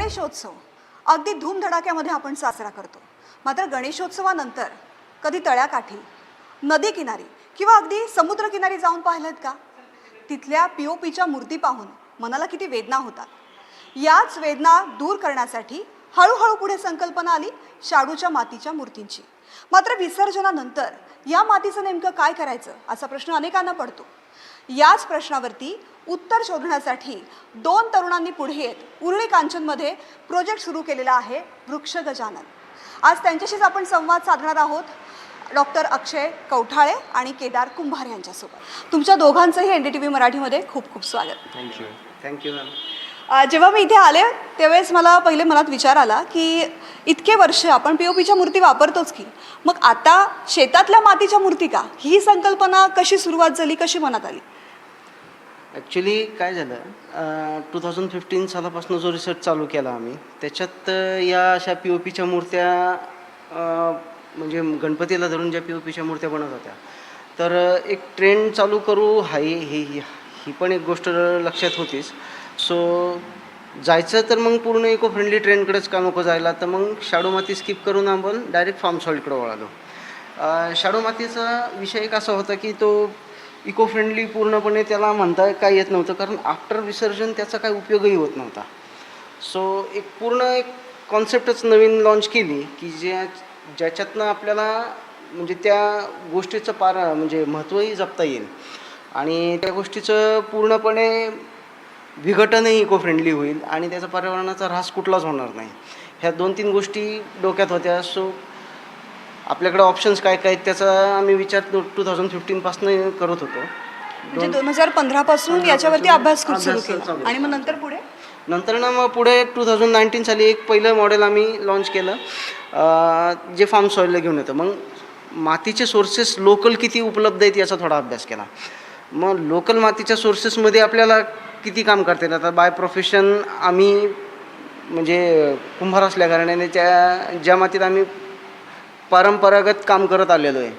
गणेशोत्सव. अगदी धूमधडाक्यामध्ये आपण साजरा करतो. मात्र गणेशोत्सवानंतर कधी तळ्याकाठी नदी किनारी किंवा अगदी समुद्रकिनारी जाऊन पाहिलं का? तिथल्या पी ओ पीच्या मूर्ती पाहून मनाला किती वेदना होतात. याच वेदना दूर करण्यासाठी हळूहळू पुढे संकल्पना आली शाडूच्या मातीच्या मूर्तींची. मात्र विसर्जनानंतर या मातीचं नेमकं काय करायचं असा प्रश्न अनेकांना पडतो. याच प्रश्नावरती उत्तर शोधण्यासाठी दोन तरुणांनी पुढे येत उरळी कांचनमध्ये प्रोजेक्ट सुरू केलेला आहे वृक्ष गजानन. आज त्यांच्याशीच आपण संवाद साधणार आहोत डॉक्टर अक्षय कवठाळे आणि केदार कुंभार यांच्यासोबत. तुमच्या दोघांचंही एन डी टी व्ही मराठीमध्ये खूप खूप स्वागत. थँक्यू थँक्यू मॅम जेव्हा मी इथे आले त्यावेळेस मला पहिले मनात विचार आला की इतके वर्ष आपण पी ओ पीच्या मूर्ती वापरतोच की मग आता शेतातल्या मातीच्या मूर्ती का? ही संकल्पना कशी सुरुवात झाली कशी मनात आली? ॲक्च्युली काय झालं? टू थाउजंड फिफ्टीन सालापासून जो रिसर्च चालू केला आम्ही त्याच्यात या अशा पी ओ पीच्या मूर्त्या म्हणजे गणपतीला धरून ज्या पी ओ पीच्या मूर्त्या बनत होत्या. तर एक ट्रेंड चालू करू हाय ही ही ही पण एक गोष्ट लक्षात होतीच. सो जायचं तर मग पूर्ण इको फ्रेंडली ट्रेंडकडेच का नको जायला? तर मग शाडू माती स्किप करून आपण डायरेक्ट फार्म सॉईलकडे वळालो. शाडो शाडू मातीचा विषय एक असा होता की तो इको फ्रेंडली पूर्णपणे त्याला म्हणता काय येत नव्हतं कारण आफ्टर विसर्जन त्याचा काय उपयोगही होत नव्हता. सो एक पूर्ण एक कॉन्सेप्टच नवीन लॉन्च केली की ज्या ज्याच्यातनं आपल्याला म्हणजे त्या गोष्टीचं पार म्हणजे महत्त्वही जपता येईल. आणि त्या गोष्टीचं पूर्णपणे विघटनही इको फ्रेंडली होईल आणि त्याचा पर्यावरणाचा ऱ्हास कुठलाच होणार नाही. ह्या दोन तीन गोष्टी डोक्यात होत्या. सो आपल्याकडे ऑप्शन्स काय काय आहेत त्याचा आम्ही विचार टू थाउजंड फिफ्टीनपासून करत होतो. म्हणजे दोन हजार पंधरा पासून याच्यावरती अभ्यास सुरू केला. आणि मग नंतर पुढे? नंतर ना मग पुढे टू थाउजंड नाईन्टीन साली एक पहिलं मॉडेल आम्ही लॉन्च केलं जे फार्म सॉईलला घेऊन येतं. मग मातीचे सोर्सेस लोकल किती उपलब्ध आहेत याचा थोडा अभ्यास केला. मग लोकल मातीच्या सोर्सेसमध्ये आपल्याला किती काम करता येईल? आता बाय प्रोफेशन आम्ही म्हणजे कुंभार असल्या कारणाने त्या ज्या मातीत आम्ही परंपरागत काम करत आलेलो आहे.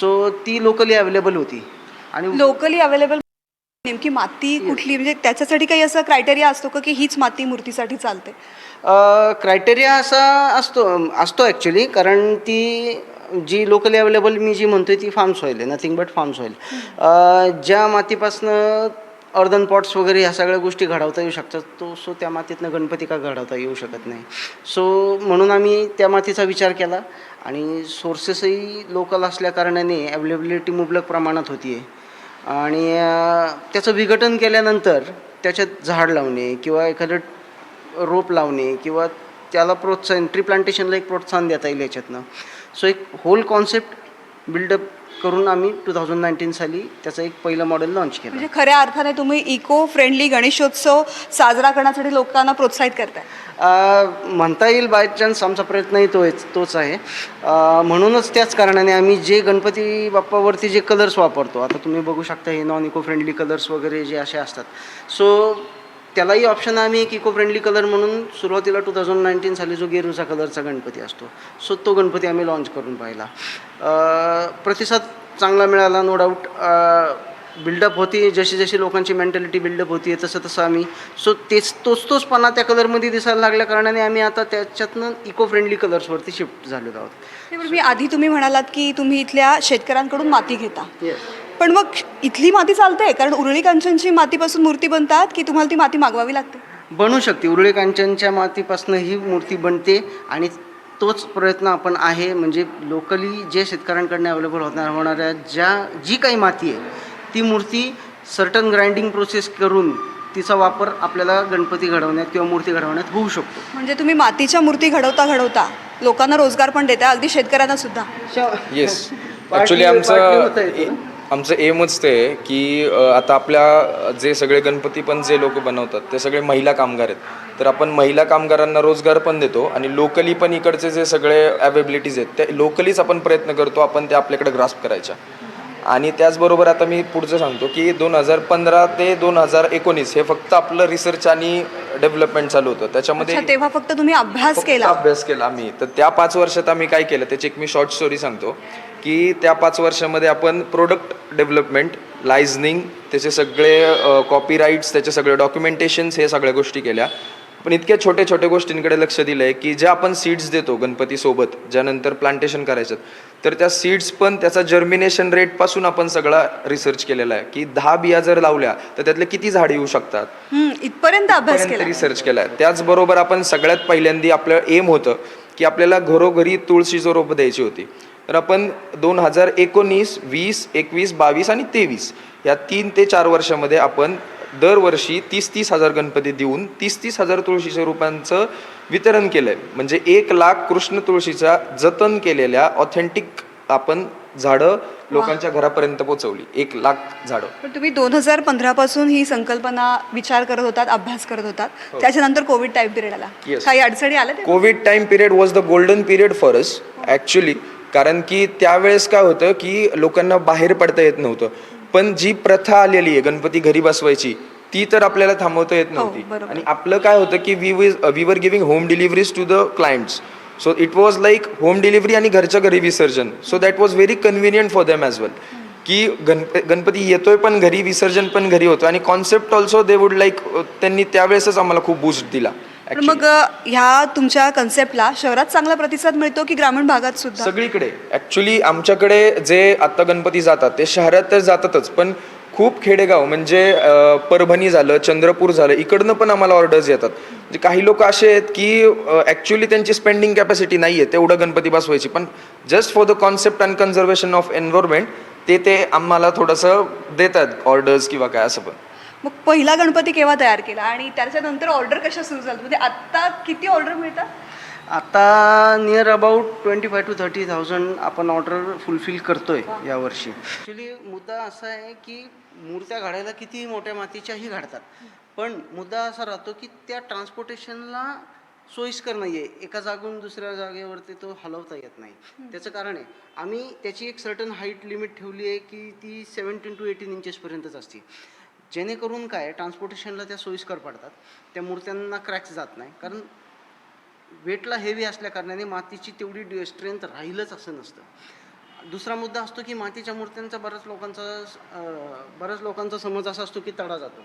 सो ती लोकली अवेलेबल होती. आणि लोकली अवेलेबल नेमकी माती कुठली? म्हणजे त्याच्यासाठी काही असं क्रायटेरिया असतो का की हीच माती मूर्तीसाठी चालते? क्रायटेरिया असा असतो असतो ॲक्च्युली कारण ती जी लोकली अवेलेबल मी जी म्हणतोय ती फार्म सॉईल आहे. नथिंग बट फार्म सॉईल ज्या मातीपासनं अर्धन पॉट्स वगैरे ह्या सगळ्या गोष्टी घडवता येऊ शकतात. तो सो त्या मातीतनं गणपती का घडवता येऊ शकत नाही. सो म्हणून आम्ही त्या मातीचा विचार केला आणि सोर्सेसही लोकल असल्या कारणाने अवेलेबिलिटी मुबलक प्रमाणात होती आहे आणि त्याचं विघटन केल्यानंतर त्याच्यात झाड लावणे किंवा एखादं रोप लावणे किंवा त्याला प्रोत्साहन ट्री प्लांटेशनला एक प्रोत्साहन देता येईल याच्यातनं. सो एक होल कॉन्सेप्ट बिल्डअप करून आम्ही टू थाउजंड नाईन्टीन साली त्याचं एक पहिलं मॉडेल लॉन्च केलं. म्हणजे खऱ्या अर्थाने तुम्ही इको फ्रेंडली गणेशोत्सव साजरा करण्यासाठी लोकांना प्रोत्साहित करताय. अ, म्हणता येईल बाय चान्स आमचा प्रयत्नही तोच तोच आहे. अ, म्हणूनच त्याच कारणाने आम्ही जे गणपती बाप्पावरती जे कलर्स वापरतो आता तुम्ही बघू शकता हे नॉन इको फ्रेंडली कलर्स वगैरे जे असे असतात. सो त्यालाही ऑप्शन आम्ही एक इको फ्रेंडली कलर म्हणून सुरुवातीला टू थाउजंड नाईन्टीन साली जो गेरूचा कलरचा गणपती असतो सो तो गणपती आम्ही लॉन्च करून पाहिला. प्रतिसाद चांगला मिळाला नो डाऊट बिल्डअप होती जशी जशी लोकांची मेंटॅलिटी बिल्डअप होती तसं तसं आम्ही सो तेच तोच तोचपणा त्या कलरमध्ये दिसायला लागल्या कारणाने आम्ही आता त्याच्यातनं इको फ्रेंडली कलर्सवरती शिफ्ट झालेलो आहोत. आधी तुम्ही म्हणालात की तुम्ही इथल्या शेतकऱ्यांकडून माती घेता. पण मग इथली माती चालते कारण उरळी कांचनची मातीपासून मूर्ती बनतात की तुम्हाला ती माती मागवावी लागते? बनू शकते. उरळे कांचनच्या मातीपासून ही मूर्ती बनते आणि तोच प्रयत्न आपण आहे. म्हणजे लोकली जे शेतकऱ्यांकडनं अवेलेबल होणार होणाऱ्या ज्या जी काही माती आहे ती मूर्ती सर्टन ग्राइंडिंग प्रोसेस करून तिचा वापर आपल्याला गणपती घडवण्यात किंवा मूर्ती घडवण्यात होऊ शकतो. म्हणजे तुम्ही मातीच्या मूर्ती घडवता घडवता लोकांना रोजगार पण देता अगदी शेतकऱ्यांना सुद्धा. येस ॲक्च्युली आमचं. आमचं एमच ते आहे की आता आपल्या जे सगळे गणपती पण जे लोक बनवतात ते सगळे महिला कामगार आहेत. तर आपण महिला कामगारांना रोजगार पण देतो आणि लोकली पण इकडचे जे सगळे अवेबिलिटीज आहेत ते लोकलीच आपण प्रयत्न करतो आपण ते आपल्याकडे ग्रास्प करायच्या. आणि त्याचबरोबर आता मी पुढचं सांगतो की दोन हजार पंधरा ते दोन हजार एकोणीस हे फक्त आपलं रिसर्च आणि डेव्हलपमेंट चालू होतं. त्याच्यामध्ये तेव्हा फक्त तुम्ही अभ्यास केला. अभ्यास केला आम्ही. तर त्या पाच वर्षात आम्ही काय केलं त्याची एक मी शॉर्ट स्टोरी सांगतो. की त्या पाच वर्षामध्ये आपण प्रोडक्ट डेव्हलपमेंट लायझनिंग त्याचे सगळे कॉपीराईट्स त्याचे सगळे डॉक्युमेंटेशन्स हे सगळ्या गोष्टी केल्या. पण इतक्या छोट्या छोट्या गोष्टींकडे लक्ष दिलं आहे की जे आपण सीड्स देतो गणपतीसोबत ज्यानंतर प्लांटेशन करायचं तर त्या सीड्स पण त्याचा जर्मिनेशन रेटपासून आपण सगळा रिसर्च केलेला आहे. की दहा बिया जर लावल्या तर त्यातले किती झाडे येऊ शकतात? इथपर्यंत अभ्यास केला. रिसर्च केलाय त्याचबरोबर आपण सगळ्यात पहिल्यांदा आपलं एम होतं की आपल्याला घरोघरी तुळशीचं रोप द्यायची होती. तर आपण दोन हजार एकोणीस वीस एकवीस बावीस आणि तेवीस या तीन ते चार वर्षामध्ये आपण दरवर्षी तीस तीस हजार गणपती देऊन तीस तीस हजार तुळशीच्या रोपांचं वितरण केलंय. म्हणजे एक लाख कृष्ण तुळशीच्या जतन केलेल्या ऑथेंटिक आपण झाडं लोकांच्या घरापर्यंत पोहोचवली. एक लाख झाडं. पण तुम्ही दोन हजार पंधरापासून ही संकल्पना विचार करत होतात अभ्यास करत होतात. त्याच्यानंतर कोविड टाईम पिरियड आला. काही अडचणी आल्या? COVID time period was the golden period for us actually कारण की त्यावेळेस काय होतं की लोकांना बाहेर पडता येत नव्हतं. पण जी प्रथा आलेली आहे गणपती घरी बसवायची ती तर आपल्याला थांबवता येत नव्हती. बरोबर. आणि आपलं काय होतं की we with we were giving home deliveries to the clients so it was like home delivery आणि घरच्या घरी विसर्जन. So that was very convenient for them as well की गणप गणपती येतोय पण घरी विसर्जन पण घरी होतं. आणि concept also they would like त्यांनी त्यावेळेसच आम्हाला खूप बूस्ट दिला. पण मग ह्या तुमच्या कन्सेप्टला शहरात चांगला प्रतिसाद मिळतो की ग्रामीण भागात सुद्धा? सगळीकडे. ऍक्च्युली आमच्याकडे जे आता गणपती जातात ते शहरात तर जातातच पण खूप खेडेगाव म्हणजे परभणी झालं चंद्रपूर झालं इकडनं पण आम्हाला ऑर्डर्स येतात. म्हणजे काही लोक असे आहेत की ॲक्च्युली त्यांची स्पेंडिंग कॅपॅसिटी नाही आहे तेवढं गणपती बसवायची. पण just for the concept and conservation of environment ते ते आम्हाला थोडंसं देतात ऑर्डर्स किंवा काय असं पण. मग पहिला गणपती केव्हा तयार केला? आणि त्याच्यानंतर ऑर्डर कशा सुरू झाल्या? म्हणजे आत्ता किती ऑर्डर मिळतात? आता near about twenty five to thirty thousand आपण ऑर्डर फुलफिल करतोय यावर्षी ॲक्च्युली मुद्दा असा आहे की मूर्त्या घडायला कितीही मोठ्या मातीच्याही घडतात पण मुद्दा असा राहतो की त्या ट्रान्सपोर्टेशनला सोयीस्कर नाही आहे एका जागून दुसऱ्या जागेवरती तो हलवता येत नाही. त्याचं कारण आहे आम्ही त्याची एक सर्टन हाईट लिमिट ठेवली आहे की ती सेवन्टीन टू एटीन इंचेसपर्यंतच असते. जेणेकरून काय ट्रान्सपोर्टेशनला त्या सोयीस्कर पडतात. त्या मूर्त्यांना क्रॅक्स जात नाही. कारण वेटला हेवी असल्याकारणाने मातीची तेवढी स्ट्रेंथ राहीलच असं नसतं. दुसरा मुद्दा असतो की मातीच्या मूर्त्यांचा बऱ्याच लोकांचा बऱ्याच लोकांचा समज असा असतो की तडा जातो.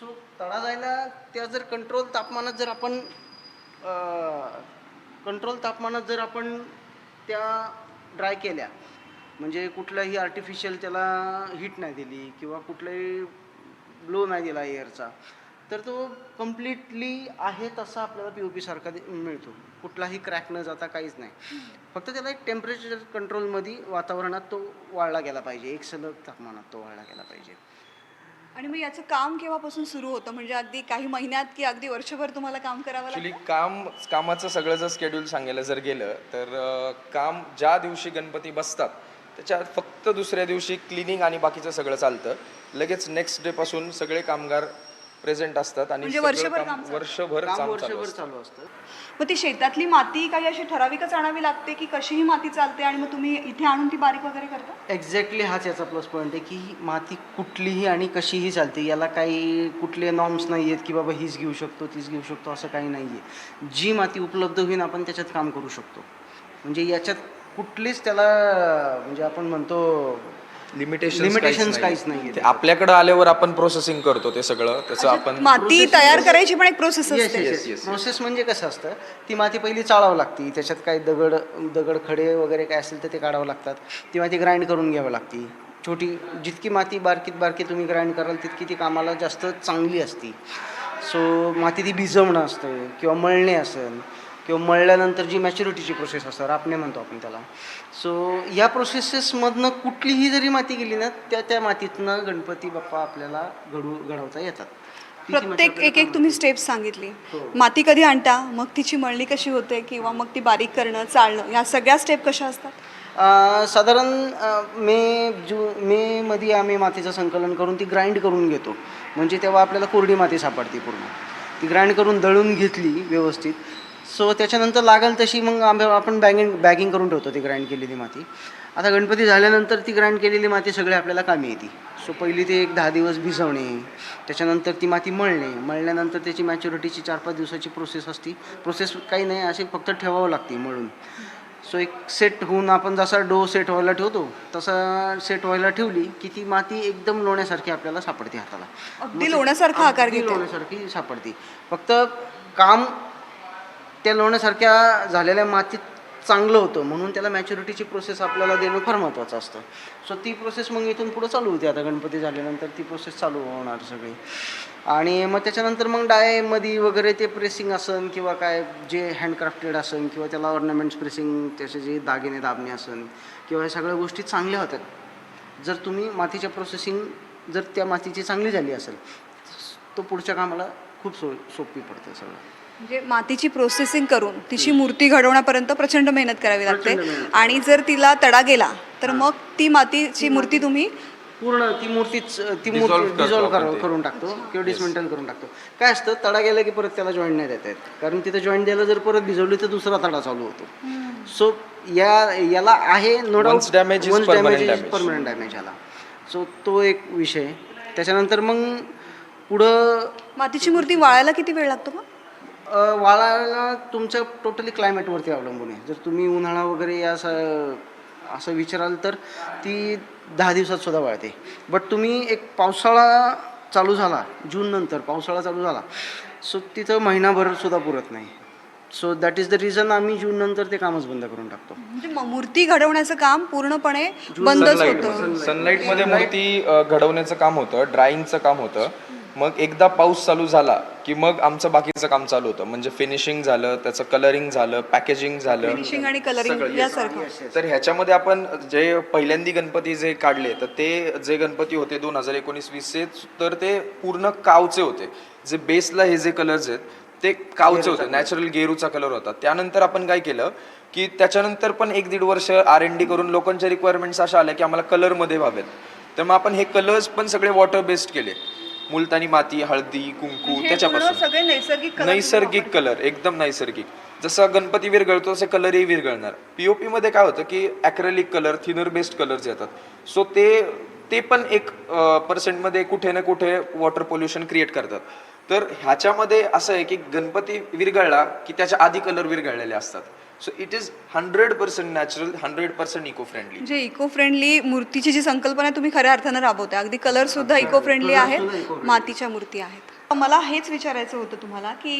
सो तडा जायला त्या जर कंट्रोल तापमानात जर आपण कंट्रोल तापमानात जर आपण त्या ड्राय केल्या म्हणजे कुठलाही आर्टिफिशियल त्याला हीट नाही दिली किंवा कुठलाही ब्लो नाही दिला एअरचा तर तो कम्प्लिटली आहे तसा आपल्याला पी ओ पी सारखा दि- मिळतो. कुठलाही क्रॅक न जाता काहीच नाही. फक्त त्याला एक टेम्परेचर कंट्रोलमध्ये वातावरणात तो वाळला गेला पाहिजे. एक सलग तापमानात तो वाळला गेला पाहिजे. आणि मग याचं काम केव्हापासून सुरू होतं? म्हणजे अगदी काही महिन्यात की अगदी वर्षभर तुम्हाला काम करावं ॲक्च्युली लागतं? काम कामाचं सगळं जर स्केड्यूल सांगायला जर गेलं तर काम ज्या दिवशी गणपती बसतात त्याच्या फक्त दुसऱ्या दिवशी क्लिनिंग आणि बाकीचं सगळं चालतं. लगेच नेक्स्ट डे पासून सगळे कामगार प्रेझेंट असतात आणि म्हणजे सगळं वर्षभर काम काम चालतं. वर्षभर काम काम चालू वर्षभर असतं. चालू असतं. मग ती शेतातली माती काही अशी ठराविकच आणावी लागते की कशीही माती चालते आणि मग तुम्ही इथे आणून ती बारीक वगैरे करता? एक्झॅक्टली हाच याचा प्लस पॉईंट आहे की ही माती कुठलीही आणि कशीही चालते. याला काही कुठले नॉर्म्स नाही आहेत की बाबा हीच घेऊ शकतो तीच घेऊ शकतो असं काही नाही आहे जी माती उपलब्ध होईल आपण त्याच्यात काम करू शकतो. म्हणजे याच्यात कुठलीच त्याला म्हणजे आपण म्हणतो Limitations लिमिटेशन्स काहीच नाही. ते आपल्याकडे आल्यावर आपण प्रोसेसिंग करतो ते सगळं. त्याचं आपण माती तयार करायची पण एक प्रोसेस असते. प्रोसेस म्हणजे कसं असतं ती माती पहिली चाळावं लागते त्याच्यात काही दगड दगड खडे वगैरे काय असेल तर ते काढावं लागतात. ती माती ग्राइंड करून घ्यावं लागते. छोटी जितकी माती बारकीत बारकी तुम्ही ग्राइंड कराल तितकी ती कामाला जास्त चांगली असती. सो माती ती भिजवणं असतं किंवा मळणे असेल किंवा मळल्यानंतर जी मॅच्युरिटीची प्रोसेस असतं रापणे म्हणतो आपण त्याला. सो या प्रोसेसेसमधनं कुठलीही जरी माती गेली ना त्या त्या मातीतनं गणपती बाप्पा आपल्याला घडू घडवता येतात. प्रत्येक एक एक तुम्ही स्टेप सांगितली. माती कधी आणता? मग तिची मळणी कशी होते किंवा मग ती बारीक करणं चालणं या सगळ्या स्टेप कशा असतात? साधारण मे जू मेमध्ये आम्ही मातीचं संकलन करून ती ग्राइंड करून घेतो. म्हणजे तेव्हा आपल्याला कोरडी माती सापडते पूर्ण. ती ग्राइंड करून दळून घेतली व्यवस्थित सो त्याच्यानंतर लागेल तशी मग आम्ही आपण बॅगिंग बॅगिंग करून ठेवतो ती ग्राइंड केलेली माती. आता गणपती झाल्यानंतर ती ग्राइंड केलेली माती सगळी आपल्याला कामी येते. सो पहिली ते एक दहा दिवस भिजवणे त्याच्यानंतर ती माती मळणे. मळल्यानंतर त्याची मॅच्युरिटीची चार पाच दिवसाची प्रोसेस असती. प्रोसेस काही नाही असे फक्त ठेवावं लागते मळून. सो एक सेट होऊन आपण जसा डो सेट व्हायला ठेवतो तसा सेट व्हायला ठेवली की ती माती एकदम लोण्यासारखी आपल्याला सापडते हाताला. अगदी लोण्यासारखा आकार. लोण्यासारखी सापडते. फक्त काम त्या लोण्यासारख्या झालेल्या मातीत चांगलं होतं. म्हणून त्याला मॅच्युरिटीची प्रोसेस आपल्याला देणं फार महत्त्वाचं असतं. सो ती प्रोसेस मग इथून पुढं चालू होती. आता गणपती झाल्यानंतर ती प्रोसेस चालू होणार सगळी. आणि मग त्याच्यानंतर मग डायमध्ये वगैरे ते प्रेसिंग असन किंवा काय जे हँडक्राफ्टेड असन किंवा त्याला ऑर्नामेंट्स प्रेसिंग त्याचे जे दागिने दाबणे असन किंवा ह्या सगळ्या गोष्टी चांगल्या होतात. जर तुम्ही मातीच्या प्रोसेसिंग जर त्या मातीची चांगली झाली असेल तो पुढच्या कामाला खूप सो सोपी पडते सगळं. म्हणजे मातीची प्रोसेसिंग करून तिची मूर्ती घडवण्यापर्यंत प्रचंड मेहनत करावी लागते. प्रचंड मेहनत. आणि जर तिला तडा गेला तर मग ती मातीची मूर्ती तुम्ही पूर्ण ती मूर्तीच ती Dissolve मूर्ती करतो डिझॉल्व आपण ते. करून टाकतो किंवा डिसमेंटल करून टाकतो. काय असतं तडा गेला की परत त्याला जॉईंट नाही देता येत. कारण तिथे जॉईंट द्यायला जर परत भिजवली तर दुसरा तडा चालू होतो. सो या याला आहे no Once damage is permanent damage. Permanent damage आला सो तो एक विषय. त्याच्यानंतर मग पुढं मातीची मूर्ती वाळायला किती वेळ लागतो मग? वाळायला तुमच्या टोटली क्लायमेटवरती अवलंबून आहे. जर तुम्ही उन्हाळा वगैरे या असं असं विचाराल तर ती दहा दिवसात सुद्धा वाळते. बट तुम्ही एक पावसाळा चालू झाला जून नंतर पावसाळा चालू झाला सो तिथं महिनाभर सुद्धा पुरत नाही. So that is the reason आम्ही जून नंतर ते कामच बंद करून टाकतो. म्हणजे म- मूर्ती घडवण्याचं काम पूर्णपणे बंदच होतं. सनलाईटमध्ये मूर्ती घडवण्याचं काम होतं ड्राईंगचं काम होतं. मग एकदा पाऊस चालू झाला की मग आमचं बाकीचं काम चालू होतं. म्हणजे फिनिशिंग झालं त्याचं कलरिंग झालं पॅकेजिंग झालं. फिनिशिंग आणि कलरिंग यासारखं. तर ह्याच्यामध्ये आपण जे पहिल्यांदी गणपती जे काढले तर ते जे गणपती होते दोन हजार एकोणीस वीसचे तर ते पूर्ण कावचे होते. जे बेसला हे जे कलर्स आहेत ते कावचे होते. नॅचरल गेरूचा कलर होता. त्यानंतर आपण काय केलं की त्याच्यानंतर पण एक दीड वर्ष आर एन डी करून लोकांच्या रिक्वायरमेंट्स अशा आल्या की आम्हाला कलरमध्ये व्हावेत. तर मग आपण हे कलर्स पण सगळे वॉटर बेस्ड केले. मुलतानी माती हळदी कुंकू हे पूर्ण त्याच्यापासून सगळे नैसर्गिक color नैसर्गिक कलर एकदम नैसर्गिक. जसं गणपती विरघळतो तसे कलरही विरघळणार. पीओपी मध्ये काय होतं की acrylic colour thinner based colours येतात. सो ते ते पण एक पर्सेंटमध्ये कुठे ना कुठे वॉटर पोल्युशन क्रिएट करतात. तर ह्याच्यामध्ये असं आहे की गणपती विरघळला की त्याच्या आधी कलर विरघळलेले असतात. So it is hundred percent natural hundred percent eco friendly म्हणजे इको फ्रेंडली मूर्तीची जी संकल्पना आहे तुम्ही खऱ्या अर्थानं राबवता अगदी कलर सुद्धा इको फ्रेंडली आहेत मातीच्या मूर्ती आहेत. मला हेच विचारायचं होतं तुम्हाला की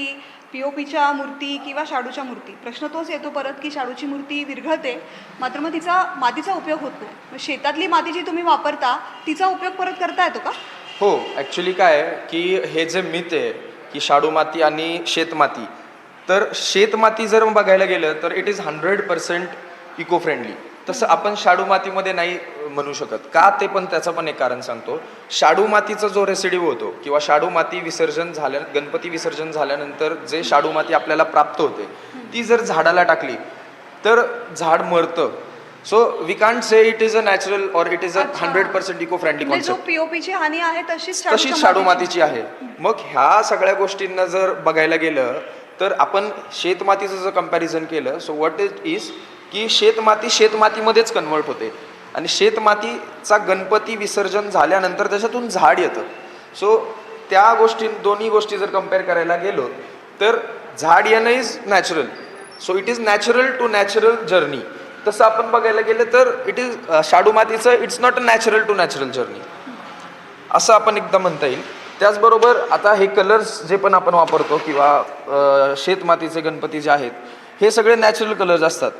पीओपीच्या मूर्ती किंवा शाडूच्या मूर्ती? प्रश्न तोच येतो परत की शाडूची मूर्ती विरघळते मात्र मग तिचा मातीचा उपयोग होत नाही. शेतातली माती जी तुम्ही वापरता तिचा उपयोग परत करता येतो का? हो ॲक्च्युली काय आहे की हे जे मित आहे की शाडू माती आणि शेतमाती तर शेतमाती जर बघायला गेलं तर it is hundred percent eco friendly तसं आपण शाडू मातीमध्ये नाही म्हणू शकत. का ते पण त्याचं पण एक कारण सांगतो. शाडू मातीचा जो रेसिडिव होतो किंवा शाडू माती विसर्जन झाल्या गणपती विसर्जन झाल्यानंतर जे शाडू माती आपल्याला प्राप्त होते ती जर झाडाला टाकली तर झाड मरतं. So we can't say it is a natural और it is a. Hundred percent eco friendly concept पीओपीची हानी आहे तशीच तशीच शाडू मातीची. आहे. मग ह्या सगळ्या गोष्टींना जर बघायला गेलं तर आपण शेतमातीचं जर कंपॅरिझन केलं सो व्हॉट इज इज की शेतमाती शेतमातीमध्येच कन्वर्ट होते. आणि शेतमातीचा गणपती विसर्जन झाल्यानंतर त्याच्यातून झाड येतं. सो त्या गोष्टी दोन्ही गोष्टी जर कंपेअर करायला गेलो तर झाड येणं is natural so it is natural to natural journey तसं आपण बघायला गेलं तर इट इज शाडू मातीचं it's not a natural to natural journey असं आपण एकदा म्हणता येईल. त्याचबरोबर आता हे कलर्स जे पण आपण वापरतो किंवा शेतमातीचे गणपती जे आहेत हे सगळे नॅचरल कलर्स असतात.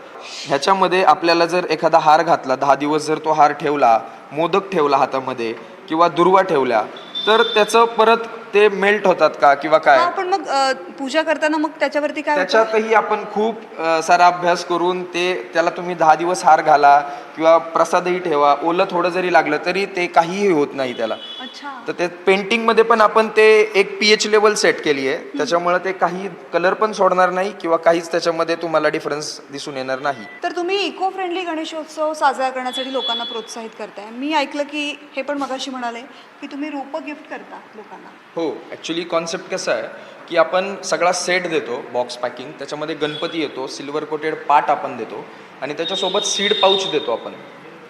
ह्याच्यामध्ये आपल्याला जर एखादा हार घातला दहा दिवस जर तो हार ठेवला मोदक ठेवला हातामध्ये किंवा दुर्वा ठेवल्या तर त्याचं परत ते मेल्ट होतात का किंवा काय? हा, पण मग अ, पूजा करताना मग त्याच्यावरती काय होतं? त्याच्यातही आपण खूप अ, सारा अभ्यास करून ते त्याला तुम्ही दहा दिवस हार घाला किंवा प्रसादही ठेवा. ओलं थोडं जरी लागलं तरी ते काहीही होत नाही त्याला. तर ते पेंटिंगमध्ये पण आपण ते एक पी एच लेवल सेट केली आहे. त्याच्यामुळे ते काही कलर पण सोडणार नाही किंवा काहीच त्याच्यामध्ये तुम्हाला डिफरन्स दिसून येणार नाही. तर तुम्ही इको फ्रेंडली गणेशोत्सव साजरा करण्यासाठी लोकांना प्रोत्साहित करताय. मी ऐकलं की हे पण मगाशी म्हणाले की तुम्ही रोपं गिफ्ट करता लोकांना. हो ॲक्च्युली कॉन्सेप्ट कसं आहे की आपण सगळा सेट देतो बॉक्स पॅकिंग त्याच्यामध्ये गणपती येतो सिल्वर कोटेड पाट आपण देतो आणि त्याच्यासोबत सीड पाऊच देतो आपण.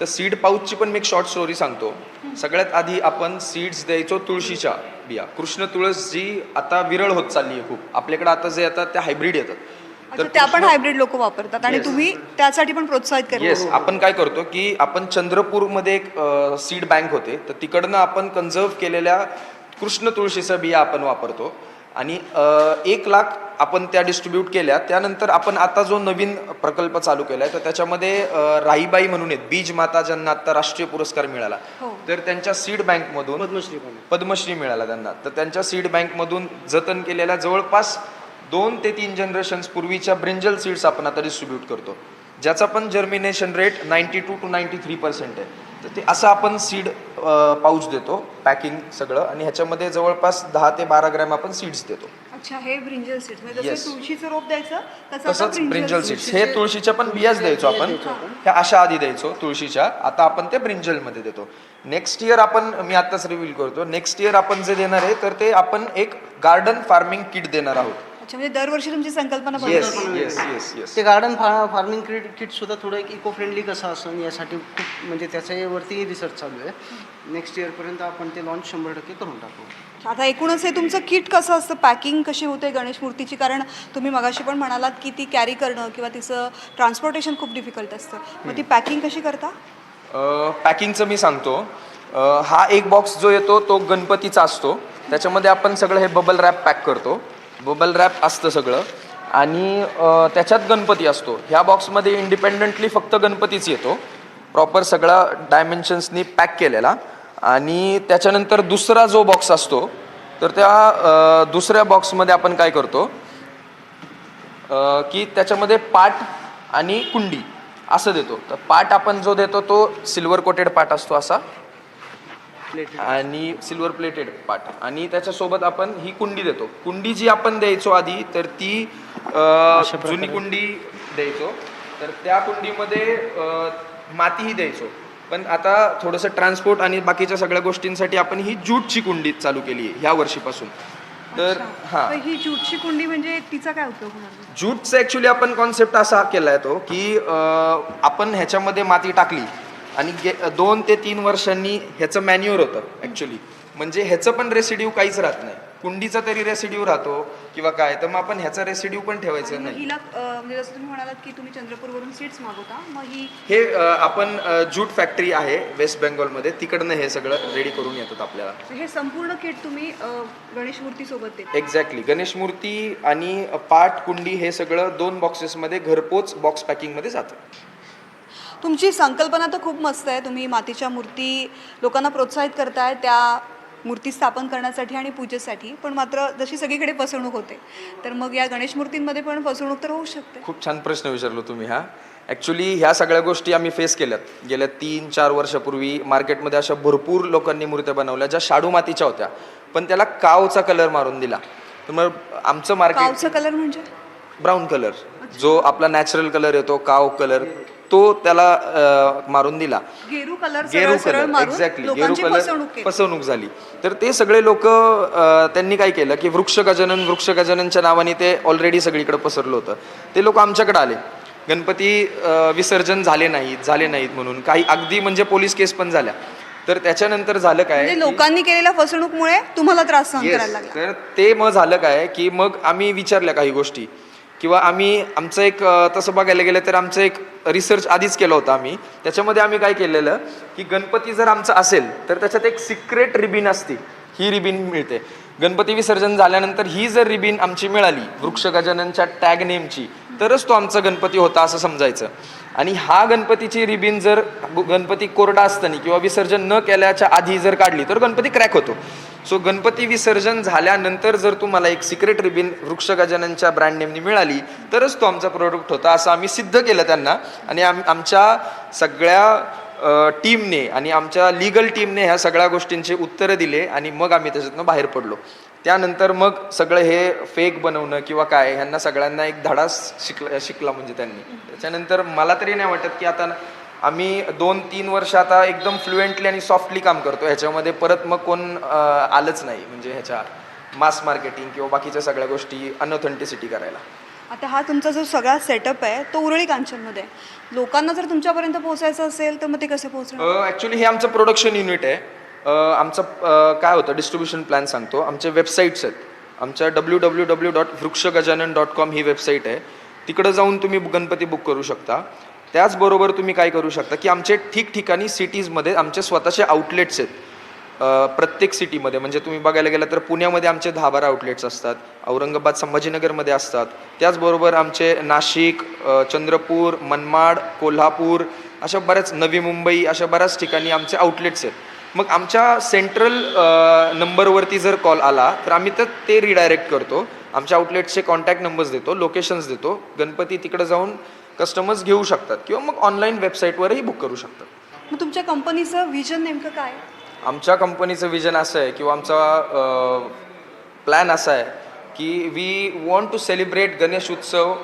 तर सीड पाऊचची पण मी एक शॉर्ट स्टोरी सांगतो. सगळ्यात आधी आपण सीड्स द्यायचो तुळशीच्या बिया. कृष्ण तुळस जी आता विरळ होत चालली आहे खूप. आपल्याकडे आता जे येतात त्या हायब्रिड येतात. अच्छा त्या पण हायब्रिड लोक वापरतात आणि तुम्ही त्यासाठी पण प्रोत्साहित करता. येस आपण काय करतो की आपण चंद्रपूरमध्ये एक सीड बँक होते. तर तिकडनं आपण कन्झर्व केलेल्या कृष्ण तुळशीचं बिया आपण वापरतो. आणि एक लाख आपण त्या डिस्ट्रीब्यूट केल्या त्यानंतर आपण आता जो नवीन प्रकल्प चालू केला आहे तर त्याच्यामध्ये अ, राहीबाई म्हणून आहेत बीज माता ज्यांना आता राष्ट्रीय पुरस्कार मिळाला. हो. तर त्यांच्या सीड बँकमधून पद्मश्री पद्मश्री मिळाला त्यांना. तर त्यांच्या सीड बँकमधून जतन केलेल्या जवळपास दोन ते तीन जनरेशन्स पूर्वीच्या ब्रिंजल सीड्स आपण आता डिस्ट्रीब्यूट करतो. ज्याचा पण germination rate ninety two two ninety three percent आहे. तर ते असं आपण सीड पाऊच देतो पॅकिंग सगळं आणि ह्याच्यामध्ये जवळपास दहा ते बारा ग्रॅम आपण सीड्स देतो. अच्छा हे ब्रिंजल सीड्स म्हणजे Yes. जसं तुळशीचं रोप द्यायचं तसं आता तसंच ब्रिंजल seeds. सीड्स हे तुळशीच्या पण बियाच द्यायचो आपण. ह्या अशा आधी द्यायचो तुळशीच्या. आता आपण ते ब्रिंजलमध्ये देतो. नेक्स्ट इयर आपण मी आत्ताच रिव्हील करतो. नेक्स्ट इयर आपण जे देणार आहे तर ते आपण एक गार्डन फार्मिंग किट देणार आहोत. अच्छा म्हणजे दरवर्षी तुमची संकल्पना येस बदलते. येस येस येस ते गार्डन फा फार्मिंग किट किटसुद्धा थोडं एक इको फ्रेंडली कसं असं यासाठी खूप म्हणजे त्याच्यावरती रिसर्च चालू आहे. नेक्स्ट इयरपर्यंत आपण ते लॉन्च शंभर टक्के करून टाकू. आता एकूणच हे तुमचं किट कसं असतं? पॅकिंग कशी होते गणेश मूर्तीची? कारण तुम्ही मगाशी पण म्हणालात की ती कॅरी करणं किंवा तिचं ट्रान्सपोर्टेशन खूप डिफिकल्ट असतं. मग ती पॅकिंग कशी करता? पॅकिंगचं मी सांगतो. अ, हा एक बॉक्स जो येतो तो गणपतीचा असतो. त्याच्यामध्ये आपण सगळं हे बबल रॅप पॅक करतो. बबल रॅप असतं सगळं. आणि त्याच्यात गणपती असतो. ह्या बॉक्समध्ये इंडिपेंडंटली फक्त गणपतीच येतो. प्रॉपर सगळा डायमेन्शन्सनी पॅक केलेला. आणि त्याच्यानंतर दुसरा जो बॉक्स असतो तर त्या दुसऱ्या बॉक्समध्ये आपण काय करतो? की त्याच्यामध्ये पाट आणि कुंडी असं देतो. तर पाट आपण जो देतो तो सिल्वर कोटेड पाट असतो असा. आणि सिल्वर प्लेटेड पाट आणि त्याच्यासोबत आपण ही कुंडी देतो. कुंडी जी आपण द्यायचो आधी तर ती जुनी कुंडी द्यायचो. तर त्या कुंडीमध्ये मातीही द्यायचो. पण आता थोडंसं ट्रान्सपोर्ट आणि बाकीच्या सगळ्या गोष्टींसाठी आपण ही ज्यूटची कुंडी चालू केली आहे ह्या वर्षीपासून. तर हां. ही ज्यूटची कुंडी म्हणजे तिचा काय उपयोग ज्यूटचा ॲक्च्युली आपण कॉन्सेप्ट असा केला आहे तो की आपण ह्याच्यामध्ये माती टाकली. आणि गे दोन ते तीन वर्षांनी ह्याचं मॅन्युअर होतं ॲक्च्युली म्हणजे ह्याचं पण रेसिड्यू काहीच राहत नाही. कुंडीचा तरी रेसिड्यू राहतो किंवा काय तर मग आपण ह्याचा रेसिड्यू पण ठेवायचं नाही. हिला अं, म्हणजे जसं तुम्ही म्हणालात की तुम्ही चंद्रपूरवरून सीट्स मागवता मग ही हे अं, आपण अं, ज्यूट फॅक्टरी आहे वेस्ट बेंगॉलमध्ये तिकडनं हे सगळं रेडी करून येतात आपल्याला. हे संपूर्ण किट तुम्ही अं, गणेश मूर्ती सोबत देता. एक्झॅक्टली गणेश मूर्ती आणि पाट कुंडी हे सगळं दोन बॉक्सेसमध्ये घरपोच बॉक्स पॅकिंगमध्ये जातं. तुमची संकल्पना तर खूप मस्त आहे. तुम्ही मातीच्या मूर्ती लोकांना प्रोत्साहित करताय त्या मूर्ती स्थापन करण्यासाठी आणि पूजेसाठी. पण मात्र जशी सगळीकडे फसवणूक होते तर मग या गणेश मूर्तींमध्ये पण फसवणूक तर होऊ शकते. खूप छान प्रश्न विचारलो तुम्ही हा. ॲक्च्युली ह्या सगळ्या गोष्टी आम्ही फेस केल्यात. गेल्या तीन चार वर्षापूर्वी मार्केटमध्ये अशा भरपूर लोकांनी मूर्त्या बनवल्या ज्या शाडू मातीच्या होत्या. पण त्याला कावचा कलर मारून दिला. तर मग आमचं मार्केट कावचा कलर म्हणजे? ब्राऊन कलर जो आपला नॅचरल कलर येतो काव कलर तो त्याला मारून दिला. गेरू कलर गेरू एक्झॅक्टली गेरू कलर फसवणूक झाली. तर ते सगळे लोक त्यांनी काय केलं की वृक्ष गजानन वृक्ष गजाननच्या नावाने ते ऑलरेडी सगळीकडे पसरलं होतं. ते लोक आमच्याकडे आले. गणपती विसर्जन झाले नाहीत झाले नाहीत म्हणून. काही अगदी म्हणजे पोलीस केस पण झाल्या. तर त्याच्यानंतर झालं काय म्हणजे लोकांनी केलेल्या फसवणूकमुळे तुम्हाला त्रास Yes. तर ते मग झालं काय की मग आम्ही विचारल्या काही गोष्टी. किंवा आम्ही आमचं एक तसं बघायला गेलं तर आमचं एक रिसर्च आधीच केलं होतं आम्ही. त्याच्यामध्ये आम्ही काय केलेलं की गणपती जर आमचं असेल तर त्याच्यात एक सिक्रेट रिबीन असते. ही रिबीन मिळते. गणपती विसर्जन झाल्यानंतर ही जर रिबीन आमची मिळाली वृक्ष गजाननच्या टॅग नेमची तरच तो आमचा गणपती होता असं समजायचं. आणि हा गणपतीची रिबीन जर गणपती कोरडा असताना किंवा विसर्जन न केल्याच्या आधी जर काढली तर गणपती क्रॅक होतो. सो गणपती विसर्जन झाल्यानंतर जर तुम्हाला एक सिक्रेट रिबीन वृक्ष गजाननच्या ब्रँड नेमनी मिळाली तरच तो आमचा प्रोडक्ट होता असं आम्ही सिद्ध केलं त्यांना. आणि आम आमच्या सगळ्या टीमने आणि आमच्या लिगल टीमने ह्या सगळ्या गोष्टींचे उत्तरं दिले आणि मग आम्ही त्याच्यातनं बाहेर पडलो. त्यानंतर मग सगळं हे फेक बनवणं किंवा काय ह्यांना सगळ्यांना एक धडा शिकला शिकला म्हणजे त्यांनी. त्याच्यानंतर मला तरी नाही वाटत की आता आम्ही दोन तीन वर्ष आता एकदम फ्लुएंटली आणि सॉफ्टली काम करतो. ह्याच्यामध्ये परत मग कोण आलंच नाही म्हणजे ह्याच्या मास मार्केटिंग किंवा बाकीच्या सगळ्या गोष्टी अनऑथेंटिसिटी करायला. आता हा तुमचा जो सगळा सेटअप आहे तो उरळी कांचनमध्ये. लोकांना जर तुमच्यापर्यंत पोहोचायचं असेल तर मग ते कसे पोहोचणार? ॲक्च्युली हे आमचं प्रोडक्शन युनिट आहे. आमचं काय होतं डिस्ट्रीब्युशन प्लॅन सांगतो. आमचे वेबसाईट्स आहेत. आमच्या W W W dot Vruksh Gajanan dot com ही वेबसाईट आहे. तिकडं जाऊन तुम्ही गणपती बुक करू शकता. त्याचबरोबर तुम्ही काय करू शकता की आमचे ठिकठिकाणी सिटीजमध्ये आमचे स्वतःचे आउटलेट्स आहेत. प्रत्येक सिटीमध्ये म्हणजे तुम्ही बघायला गेलं तर पुण्यामध्ये आमचे दहा बारा आउटलेट्स असतात. औरंगाबाद संभाजीनगरमध्ये असतात. त्याचबरोबर आमचे नाशिक चंद्रपूर मनमाड कोल्हापूर अशा बऱ्याच नवी मुंबई अशा बऱ्याच ठिकाणी आमचे आउटलेट्स आहेत. मग आमच्या सेंट्रल नंबरवरती जर कॉल आला तर आम्ही तर ते रिडायरेक्ट करतो. आमच्या आउटलेट्सचे कॉन्टॅक्ट नंबर्स देतो लोकेशन्स देतो. गणपती तिकडे जाऊन कस्टमर्स घेऊ शकतात किंवा मग ऑनलाईन वेबसाईटवरही बुक करू शकतात. मग तुमच्या कंपनीचं विजन नेमकं काय? आमच्या कंपनीचं विजन असं आहे किंवा आमचा प्लॅन असा आहे की we want to celebrate Ganesh Utsav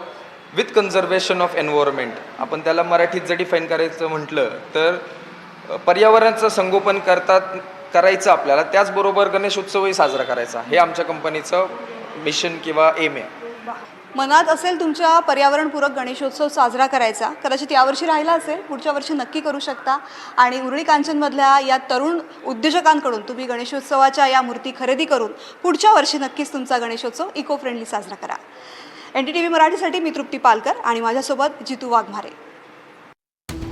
with conservation of environment आपण त्याला मराठीत जर डिफाईन करायचं म्हटलं तर पर्यावरणाचं संगोपन करतात करायचं आपल्याला त्याचबरोबर गणेशोत्सवही साजरा करायचा. हे आमच्या कंपनीचं मिशन किंवा एम आहे. मनात असेल तुमच्या पर्यावरणपूरक गणेशोत्सव साजरा करायचा कदाचित यावर्षी राहिला असेल पुढच्या वर्षी नक्की करू शकता. आणि उरळी कांचनमधल्या या तरुण उद्योजकांकडून तुम्ही गणेशोत्सवाच्या या मूर्ती खरेदी करून पुढच्या वर्षी नक्कीच तुमचा गणेशोत्सव इको फ्रेंडली साजरा करा. एन टी टी व्ही मराठीसाठी मी तृप्ती पालकर आणि माझ्यासोबत जितू वाघमारे.